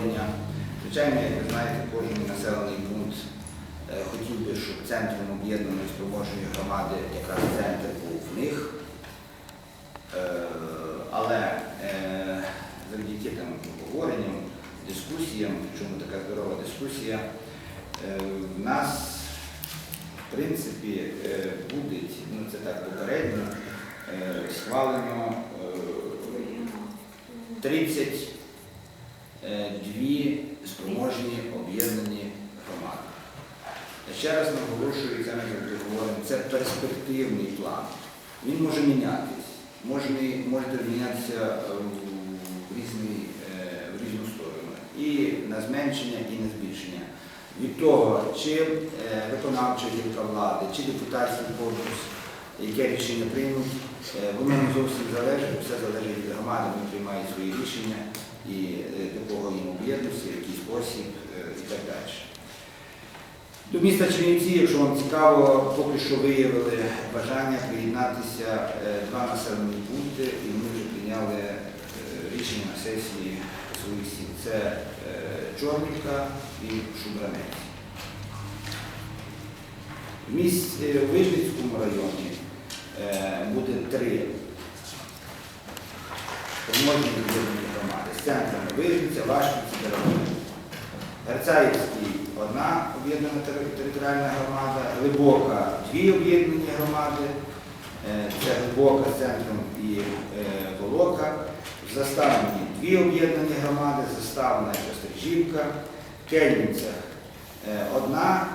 відродження. Звичайно, як ви знаєте, кожен населений пункт е, хотів би, щоб центром об'єднаної спроможної громади якраз центр був в них. Е, але е, завдяки там обговоренням, дискусіям, чому така здорова дискусія, в нас в принципі, буде, ну це так попередньо, схвалено 30 Е, дві спроможні об'єднані громади. Ще раз наголошую, це ми говоримо, це перспективний план. Він може мінятися, може, може мінятися в різні, е, в різну сторону. І на зменшення, і на збільшення. Від того, чи е, виконавча гілка влади, чи депутатський корпус, яке рішення приймуть, воно не зовсім залежить, все залежить від громади, вони приймають свої рішення. І об'єднуються, в який спосіб і так далі. До міста Чернівці, якщо вам цікаво, поки що виявили бажання приєднатися е, два населені пункти, і ми вже прийняли е, рішення на сесії своїх сіл. Це е, Чорнівка і Шубранець. В місті Вижницькому районі буде три спроможні громади з центрами Вижниця, Вашківці, Дорогою. Герцаївський одна об'єднана територіальна громада, Глибока дві об'єднані громади, Е, це Глибока з центром і е, Волока. В Заставні дві об'єднані громади, Заставна і Кострижівка, в Кельницях е, одна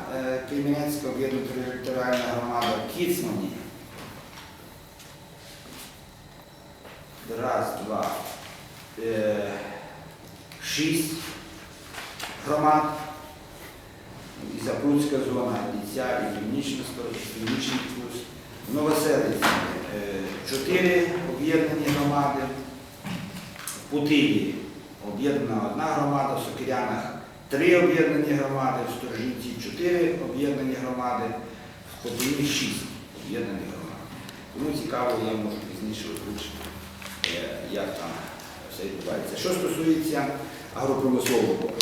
Кельменецька об'єднана територіальна громада, Кіцмані раз, два, шість громад, і Запруцька зона, і ця, і Північна сторона, і Північний Курс. Новоселиці е, чотири об'єднані громади, в Путилі об'єднана одна громада, в Сокирянах три об'єднані громади, в Сторожинці чотири об'єднані громади, в Хотині шість об'єднаних громад. Тому цікаво, я можу пізніше озвучити, е, як там все відбувається. Що стосується агропромислового